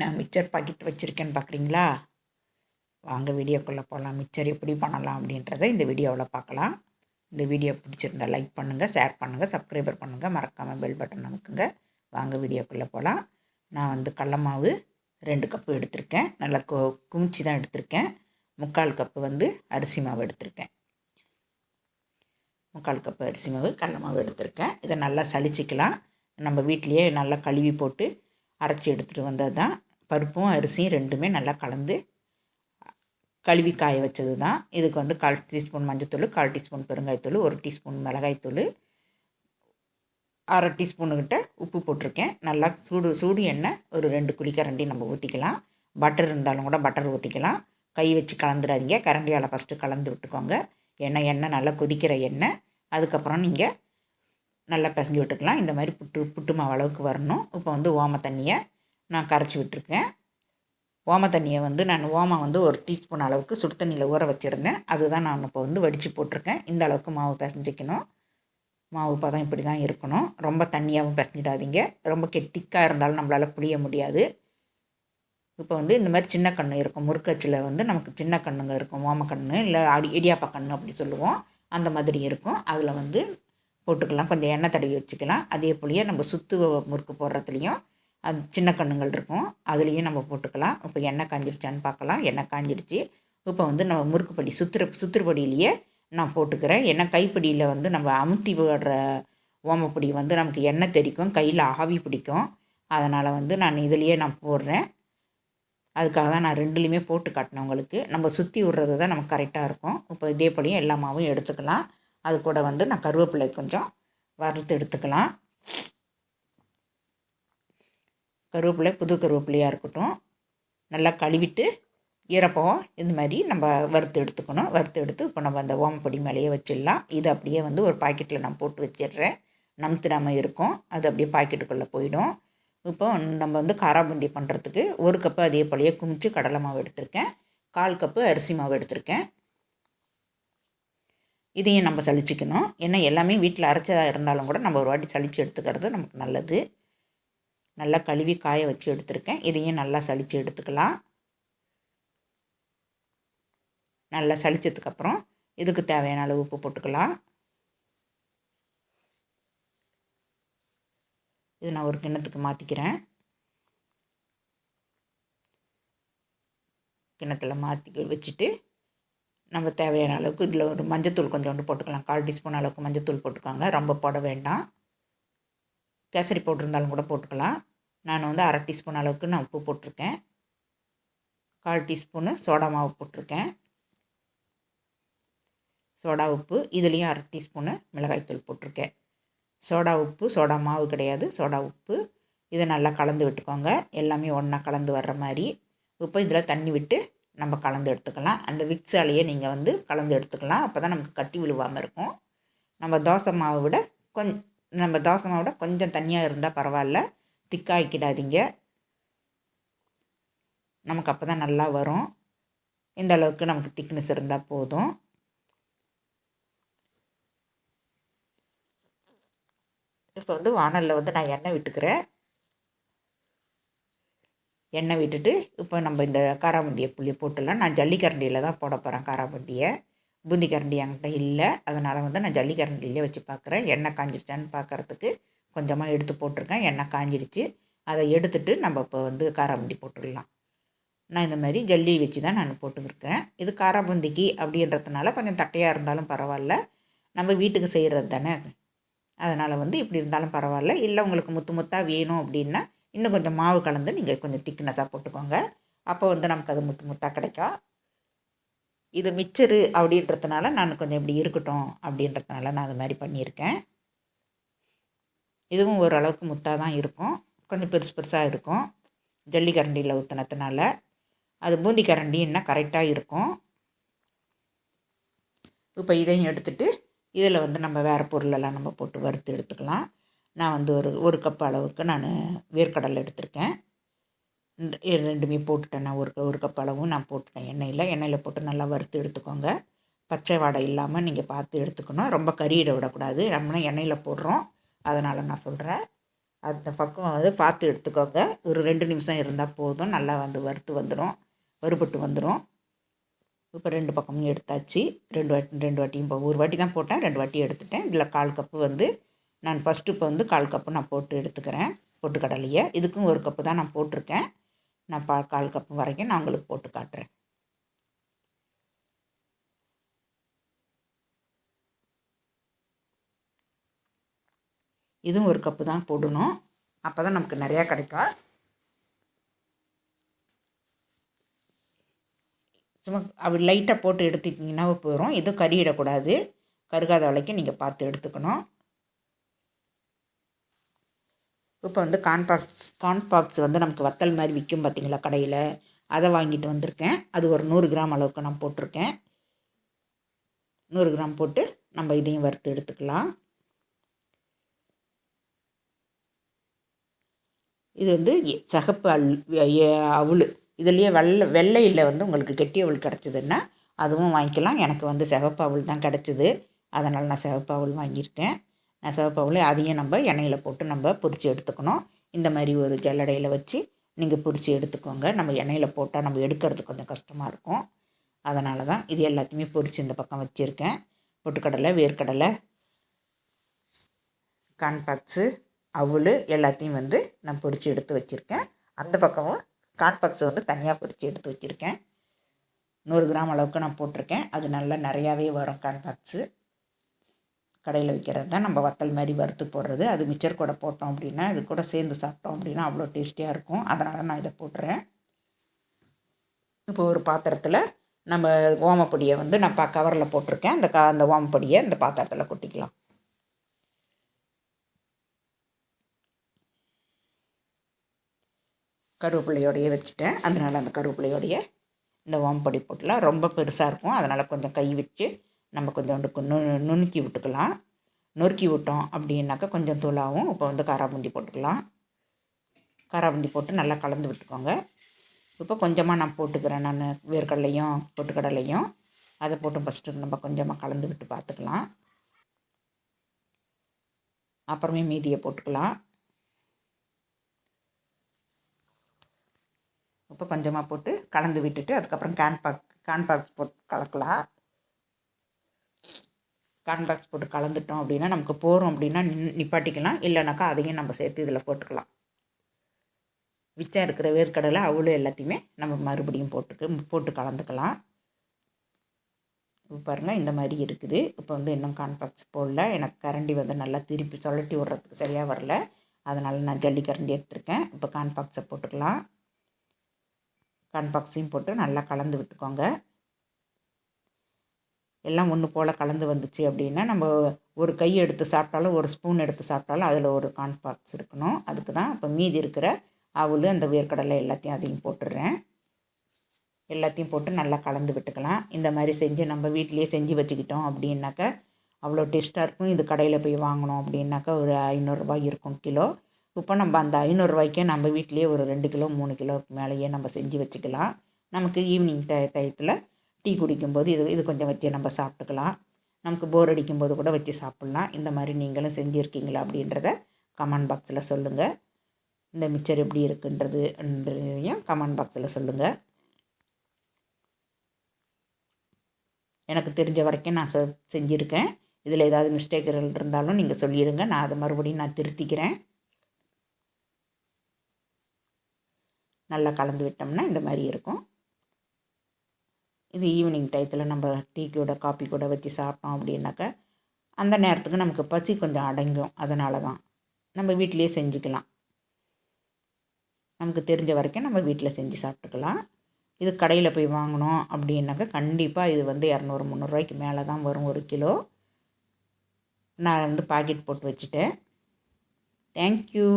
நான் mixer packet வச்சுருக்கேன்னு பார்க்குறீங்களா வாங்க வீடியோக்குள்ளே போகலாம் மிக்சர் எப்படி பண்ணலாம் அப்படின்றத இந்த வீடியோவில் பார்க்கலாம் இந்த வீடியோ பிடிச்சிருந்தா லைக் பண்ணுங்கள் ஷேர் பண்ணுங்கள் சப்ஸ்கிரைபர் பண்ணுங்கள் மறக்காமல் பெல் பட்டன் நமக்குங்க வாங்க வீடியோக்குள்ளே போகலாம் நான் வந்து கடல மாவு ரெண்டு கப்பு எடுத்திருக்கேன். நல்லா கு குமிச்சி தான் எடுத்திருக்கேன். முக்கால் கப்பு வந்து அரிசி மாவு எடுத்திருக்கேன். முக்கால் கப்பு அரிசி மாவு கடல மாவு எடுத்திருக்கேன். இதை நல்லா சளிச்சிக்கலாம். நம்ம வீட்லேயே நல்லா கழுவி போட்டு அரைச்சி எடுத்துகிட்டு வந்தது தான் பருப்பும் அரிசியும் ரெண்டுமே நல்லா கலந்து கழுவி காய வச்சது தான் இதுக்கு வந்து கால் டீஸ்பூன் மஞ்சத்தூள் கால் டீஸ்பூன் பெருங்காயத்தூள் ஒரு டீஸ்பூன் மிளகாய்த்தூள் அரை டீஸ்பூனுக்கிட்ட உப்பு போட்டிருக்கேன். நல்லா சூடு சூடு எண்ணெய் ஒரு ரெண்டு குளிக்கரண்டி நம்ம ஊற்றிக்கலாம் பட்டர் இருந்தாலும் கூட பட்டர் ஊற்றிக்கலாம் கை வச்சு கலந்துடாதீங்க. கரண்டியால் ஃபஸ்ட்டு கலந்து விட்டுக்கோங்க. எண்ணெய் எண்ணெய் நல்லா கொதிக்கிற எண்ணெய். அதுக்கப்புறம் நீங்கள் நல்லா பிசைஞ்சு விட்டுக்கலாம். இந்த மாதிரி புட்டு புட்டு மாவு அளவுக்கு வரணும். இப்போ வந்து ஓம தண்ணியை நான் கரைச்சி விட்டுருக்கேன். ஓம தண்ணியை வந்து நான் ஓமம் வந்து ஒரு டீஸ்பூன் அளவுக்கு சுடு தண்ணியில் ஊற வச்சுருந்தேன். அதுதான் நான் இப்போ வந்து வடித்து போட்டிருக்கேன். இந்த அளவுக்கு மாவு பிசைஞ்சிக்கணும். மாவு பதம் இப்படி தான் இருக்கணும். ரொம்ப தண்ணியாகவும் பிசைஞ்சிடாதீங்க. ரொம்ப கெட்டிக்காக இருந்தாலும் நம்மளால் புளிய முடியாது. இப்போ வந்து இந்த மாதிரி சின்ன கன்று இருக்கும். முறுக்கச்சில் வந்து நமக்கு சின்ன கண்ணுங்க இருக்கும். ஓமக்கண்ணு இல்லை அடி இடியாப்பா கண்ணு அப்படி சொல்லுவோம். அந்த மாதிரி இருக்கும். அதில் வந்து போட்டுக்கலாம். கொஞ்சம் எண்ணெய் தடவி வச்சுக்கலாம். அதே போலயே நம்ம சுத்து முறுக்கு போடுறதுலையும் அது சின்ன கண்ணுங்கள் இருக்கும். அதுலேயும் நம்ம போட்டுக்கலாம். இப்போ எண்ணெய் காஞ்சிருச்சான்னு பார்க்கலாம். எண்ணெய் காஞ்சிருச்சு? இப்போ வந்து நம்ம முறுக்கு படி சுத்துற சுத்துறப்படியிலேயே நான் போட்டுக்கிறேன். எண்ணெய் கைப்பிடியில் வந்து நம்ம அமுத்தி விடுற ஓமப்பொடி வந்து நமக்கு எண்ணெய் தெரிக்கும் கையில் ஆவி பிடிக்கும். அதனால் வந்து நான் இதுலேயே நான் போடுறேன். அதுக்காக தான் நான் ரெண்டுலேயுமே போட்டு காட்டினேன் உங்களுக்கு. நம்ம சுற்றி விட்றது தான் நமக்கு கரெக்டாக இருக்கும். இப்போ இதே போலையும் எல்லா மாவும் எடுத்துக்கலாம். அது கூட வந்து நான் கருவேப்பிலை கொஞ்சம் வறுத்து எடுத்துக்கலாம். கருவேப்பிலை புது கருவேப்பிலையாக இருக்கட்டும். நல்லா கழுவிட்டு ஈரப்பகம் இந்த மாதிரி நம்ம வறுத்து எடுத்துக்கணும். வறுத்து எடுத்து இப்போ நம்ம அந்த ஓமப்பொடி மேலேயே வச்சிடலாம். இது அப்படியே வந்து ஒரு பாக்கெட்டில் நான் போட்டு வச்சிடுறேன். நமுத்திடாமல் இருக்கும். அது அப்படியே பாக்கெட்டுக்குள்ளே போயிடும். இப்போ நம்ம வந்து காராபூந்தி பண்ணுறதுக்கு ஒரு கப்பு அதே போலயே குமிச்சு கடலை மாவு எடுத்திருக்கேன். கால் கப்பு அரிசி மாவு எடுத்திருக்கேன். இதையும் நம்ம சளிச்சிக்கணும். ஏன்னா எல்லாமே வீட்டில் அரைச்சதாக இருந்தாலும் கூட நம்ம ஒரு வாட்டி சளிச்சு எடுத்துக்கிறது நமக்கு நல்லது. நல்லா கழுவி காய வச்சு எடுத்திருக்கேன். இதையும் நல்லா சளிச்சு எடுத்துக்கலாம். நல்லா சளிச்சதுக்கப்புறம் இதுக்கு தேவையான அளவு உப்பு போட்டுக்கலாம். இது நான் ஒரு கிண்ணத்துக்கு மாற்றிக்கிறேன் கிண்ணத்தில் மாற்றி வச்சுட்டு நம்ம தேவையான அளவுக்கு இதில் ஒரு மஞ்சத்தூள் கொஞ்சோண்டு போட்டுக்கலாம். கால் டீஸ்பூன் அளவுக்கு மஞ்சத்தூள் போட்டுக்கோங்க. ரொம்ப போட வேண்டாம். கேசரி போட்டிருந்தாலும் கூட போட்டுக்கலாம். நான் வந்து அரை டீஸ்பூன் அளவுக்கு நான் உப்பு போட்டிருக்கேன். கால் டீஸ்பூனு சோடா மாவு போட்டிருக்கேன். சோடா உப்பு இதுலேயும் அரை டீஸ்பூனு மிளகாய்த்தூள் போட்டிருக்கேன். சோடா உப்பு சோடா மாவு கிடையாது. சோடா உப்பு இதை நல்லா கலந்து விட்டுக்கோங்க. எல்லாமே ஒன்றா கலந்து வர்ற மாதிரி. இப்போ இதில் தண்ணி விட்டு நம்ம கலந்து எடுத்துக்கலாம். அந்த விக்ஸாலேயே நீங்கள் வந்து கலந்து எடுத்துக்கலாம். அப்போ தான் நமக்கு கட்டி விழுவாமல் இருக்கும். நம்ம தோசை மாவை விட கொஞ்சம் நம்ம தோசை மாவை விட கொஞ்சம் தண்ணியாக இருந்தால் பரவாயில்ல. திக்காய்க்கிடாதீங்க நமக்கு அப்போ தான் நல்லா வரும். இந்த அளவுக்கு நமக்கு திக்னஸ் இருந்தால் போதும். இப்போ வந்து வானலில் வந்து நான் எண்ணெய் விட்டுக்கிறேன். எண்ணெய் விட்டுட்டு இப்போ நம்ம இந்த காராமண்டியை புளியை போட்டுடலாம். நான் ஜல்லிக்கரண்டியில் தான் போட போகிறேன் காராமண்டியை. பூந்தி கரண்டி என்கிட்ட இல்லை. அதனால் வந்து நான் ஜல்லிக்கரண்டியிலே வச்சு பார்க்குறேன். எண்ணெய் காஞ்சிருச்சான்னு பார்க்குறதுக்கு கொஞ்சமாக எடுத்து போட்டிருக்கேன். எண்ணெய் காஞ்சிடுச்சு. அதை எடுத்துட்டு நம்ம இப்போ வந்து காராபூந்தி போட்டுடலாம் நான் இந்த மாதிரி ஜல்லி வச்சு தான் நான் போட்டுருக்கேன் இது காராபூந்திக்கு அப்படின்றதுனால கொஞ்சம் தட்டையாக இருந்தாலும் பரவாயில்ல. நம்ம வீட்டுக்கு செய்கிறது தானே? அதனால் வந்து இப்படி இருந்தாலும் பரவாயில்ல. இல்லை உங்களுக்கு முத்து முத்தாக வேணும் அப்படின்னா இன்னும் கொஞ்சம் மாவு கலந்து நீங்கள் கொஞ்சம் திக்னஸாக போட்டுக்கோங்க. அப்போ வந்து நமக்கு அது முத்து முத்தாக கிடைக்கும். இது மிச்சரு அப்படின்றதுனால நான் கொஞ்சம் இப்படி இருக்கட்டும் அப்படின்றதுனால நான் அது மாதிரி பண்ணியிருக்கேன். இதுவும் ஓரளவுக்கு முத்தாக தான் இருக்கும். கொஞ்சம் பெருசு பெருசாக இருக்கும். ஜல்லிக்கரண்டியில் ஊற்றினதுனால அது பூந்தி கரண்டின்னா கரெக்டாக இருக்கும். இப்போ இதையும் எடுத்துகிட்டு இதில் வந்து நம்ம வேறு பொருளெல்லாம் நம்ம போட்டு வறுத்து எடுத்துக்கலாம். நான் வந்து ஒரு ஒரு கப் அளவுக்கு நான் வேர்க்கடலை எடுத்திருக்கேன். ரெண்டுமே போட்டுட்டேன். நான் ஒரு ஒரு கப் அளவும் நான் போட்டுட்டேன் எண்ணெயில். எண்ணெயில் போட்டு நல்லா வறுத்து எடுத்துக்கோங்க. பச்சை வாடை இல்லாமல் நீங்கள் பார்த்து எடுத்துக்கணும். ரொம்ப கறியிட விடக்கூடாது. நம்ம எண்ணெயில் போடுறோம். அதனால் நான் சொல்கிறேன் அந்த பக்கம் வந்து பார்த்து எடுத்துக்கோங்க. ஒரு ரெண்டு நிமிஷம் இருந்தால் போதும். நல்லா வந்து வறுத்து வந்துடும் வறுபட்டு வந்துடும் இப்போ ரெண்டு பக்கமும் எடுத்தாச்சு. ரெண்டு வாட்டி ரெண்டு வாட்டியும் போ ஒரு வாட்டி தான் போட்டேன். ரெண்டு வாட்டி எடுத்துட்டேன். இதில் கால் கப்பு வந்து நான் ஃபஸ்ட்டு இப்போ வந்து கால் கப்பு நான் போட்டு எடுத்துக்கிறேன். போட்டு கடலையை இதுக்கும் ஒரு கப்பு தான் நான் போட்டிருக்கேன். நான் பா கால் கப்பு வரைக்கும் நான் உங்களுக்கு போட்டு காட்டுறேன். இதுவும் ஒரு கப்பு தான் போடணும். அப்போ தான் நமக்கு நிறையா கிடைக்கும் சும்மா அப்படி லைட்டாக போட்டு எடுத்துட்டிங்கன்னா போயிடும் எதுவும் கறியிடக்கூடாது கருகாத வரைக்கும் நீங்கள் பார்த்து எடுத்துக்கணும். இப்போ வந்து கான்பாக்ஸ் கான்பாக்ஸ் வந்து நமக்கு வத்தல் மாதிரி விற்கும் பார்த்தீங்களா கடையில்? அதை வாங்கிட்டு வந்திருக்கேன். அது ஒரு நூறு கிராம் அளவுக்கு நான் போட்டிருக்கேன். நூறு கிராம் போட்டு நம்ம இதையும் வறுத்து எடுத்துக்கலாம். இது வந்து சகப்பு அல் அவுள். இதுலேயே வெள்ளை வெள்ளையில் வந்து உங்களுக்கு கெட்டி அவள் கிடச்சிதுன்னா அதுவும் வாங்கிக்கலாம். எனக்கு வந்து சிகப்பு அவள் தான் கிடச்சிது. அதனால் நான் சிகப்பு அவள் வாங்கியிருக்கேன். நான் சிகப்பு அவள் அதையும் நம்ம எண்ணெயில் போட்டு நம்ம பொரித்து எடுத்துக்கணும். இந்த மாதிரி ஒரு ஜல்லடையில் வச்சு நீங்கள் பொரித்து எடுத்துக்கோங்க. நம்ம எண்ணெயில் போட்டால் நம்ம எடுக்கிறது கொஞ்சம் கஷ்டமாக இருக்கும். அதனால தான் இது எல்லாத்தையுமே பொரித்து இந்த பக்கம் வச்சுருக்கேன். பொட்டுக்கடலை வேர்க்கடலை கான்பாக்ஸு அவள் எல்லாத்தையும் வந்து நான் பொரித்து எடுத்து வச்சுருக்கேன். அந்த பக்கமும் காட்பாக்ஸ் வந்து தனியாக பொறிச்சு எடுத்து வச்சுருக்கேன். நூறு கிராம் அளவுக்கு நான் போட்டிருக்கேன். அது நல்லா நிறையாவே வரும் காட்பாக்ஸு கடையில் விற்கிறது தான் நம்ம வத்தல் மாதிரி வறுத்து போடுறது. அது மிச்சர் கூட போட்டோம் அப்படின்னா இது கூட சேர்ந்து சாப்பிட்டோம் அப்படின்னா அவ்வளோ டேஸ்டியாக இருக்கும். அதனால் நான் இதை போட்டுறேன். இப்போ ஒரு பாத்திரத்தில் நம்ம ஓமப்பொடியை வந்து நான் பா கவரில் போட்டிருக்கேன். அந்த க அந்த ஓமப்பொடியை இந்த பாத்திரத்தில் கொட்டிக்கலாம். கருவேப்பிள்ளையோடையே வச்சுட்டேன். அதனால் அந்த கருவேப்பிள்ளையோடைய இந்த ஓம்பொடி போட்டுலாம் ரொம்ப பெருசாக இருக்கும். அதனால் கொஞ்சம் கை வச்சு நம்ம கொஞ்சோண்டு நு நுணுக்கி விட்டுக்கலாம். நொறுக்கி விட்டோம் அப்படின்னாக்கா கொஞ்சம் தூளாகவும் இப்போ வந்து காராபுந்தி போட்டுக்கலாம். காராபுந்தி போட்டு நல்லா கலந்து விட்டுக்கோங்க. இப்போ கொஞ்சமாக நான் போட்டுக்கிறேன். நான் வேர்க்கடலையும் பொட்டுக்கடலையும். அதை போட்டு ஃபஸ்ட்டு நம்ம கொஞ்சமாக கலந்து விட்டு பார்த்துக்கலாம். அப்புறமே மீதியை போட்டுக்கலாம். உப்பு கொஞ்சமாக போட்டு கலந்து விட்டுட்டு அதுக்கப்புறம் கேன்பாக் கான்பாக்ஸ் போட்டு கலக்கலாம். கான்பாக்ஸ் போட்டு கலந்துட்டோம் அப்படின்னா நமக்கு போகிறோம் அப்படின்னா நிப்பாட்டிக்கலாம். இல்லைனாக்கா அதையும் நம்ம சேர்த்து இதில் போட்டுக்கலாம். விச்சா இருக்கிற வேர்க்கடலை அவ்வளோ எல்லாத்தையுமே நம்ம மறுபடியும் போட்டுக்கு போட்டு கலந்துக்கலாம். இப்போ பாருங்கள் இந்த மாதிரி இருக்குது. இப்போ வந்து இன்னும் கான்பாக்ஸ் போடல. எனக்கு கரண்டி வந்து நல்லா திருப்பி சொல்லட்டி விட்றதுக்கு சரியாக வரல. அதனால் நான் ஜல்லி கரண்டி எடுத்திருக்கேன். இப்போ கான்பாக்ஸை போட்டுக்கலாம். கன்பாக்ஸையும் போட்டு நல்லா கலந்து விட்டுக்கோங்க. எல்லாம் ஒன்று போல் கலந்து வந்துச்சு அப்படின்னா நம்ம ஒரு கை எடுத்து சாப்பிட்டாலும் ஒரு ஸ்பூன் எடுத்து சாப்பிட்டாலும் அதில் ஒரு கான்பாக்ஸ் இருக்கணும். அதுக்கு தான் இப்போ மீதி இருக்கிற அவள் அந்த வேர்க்கடலை எல்லாத்தையும் அதையும் போட்டுடுறேன் எல்லாத்தையும் போட்டு நல்லா கலந்து விட்டுக்கலாம். இந்த மாதிரி செஞ்சு நம்ம வீட்லேயே செஞ்சு வச்சுக்கிட்டோம் அப்படின்னாக்கா அவ்வளோ டேஸ்ட்டாக இருக்கும். இது கடையில் போய் வாங்கினோம் அப்படின்னாக்கா ஒரு ஐநூறுரூவா இருக்கும் கிலோ. இப்போ நம்ம அந்த ஐநூறுரூவாய்க்கே நம்ம வீட்டிலேயே ஒரு ரெண்டு கிலோ மூணு கிலோ மேலேயே நம்ம செஞ்சு வச்சுக்கலாம். நமக்கு ஈவினிங் டை டயத்தில் டீ குடிக்கும்போது இது இது கொஞ்சம் வச்சு நம்ம சாப்பிட்டுக்கலாம். நமக்கு போர் அடிக்கும்போது கூட வச்சு சாப்பிட்லாம். இந்த மாதிரி நீங்களும் செஞ்சுருக்கீங்களா அப்படின்றத கமெண்ட் பாக்ஸில் சொல்லுங்கள் இந்த மிச்சர் எப்படி இருக்குன்றதுன்றதையும் கமெண்ட் பாக்ஸில் சொல்லுங்கள் எனக்கு தெரிஞ்ச வரைக்கும் நான் செஞ்சுருக்கேன். இதில் ஏதாவது மிஸ்டேக்குகள் இருந்தாலும் நீங்கள் சொல்லிடுங்க. நான் அதை மறுபடியும் நான் திருத்திக்கிறேன். நல்லா கலந்து விட்டோம்னா இந்த மாதிரி இருக்கும். இது ஈவினிங் டயத்தில் நம்ம டீ கூட காப்பி கூட வச்சு சாப்பிட்டோம் அப்படின்னாக்கா அந்த நேரத்துக்கு நமக்கு பசி கொஞ்சம் அடங்கும். அதனால தான் நம்ம வீட்டிலையே செஞ்சுக்கலாம். நமக்கு தெரிஞ்ச வரைக்கும் நம்ம வீட்டில் செஞ்சு சாப்பிட்டுக்கலாம். இது கடையில் போய் வாங்கினோம் அப்படின்னாக்கா கண்டிப்பாக இது வந்து இரநூறு முந்நூறுரூவாய்க்கு மேலே தான் வரும் ஒரு கிலோ. நான் வந்து பாக்கெட் போட்டு வச்சுட்டேன். தேங்க்யூ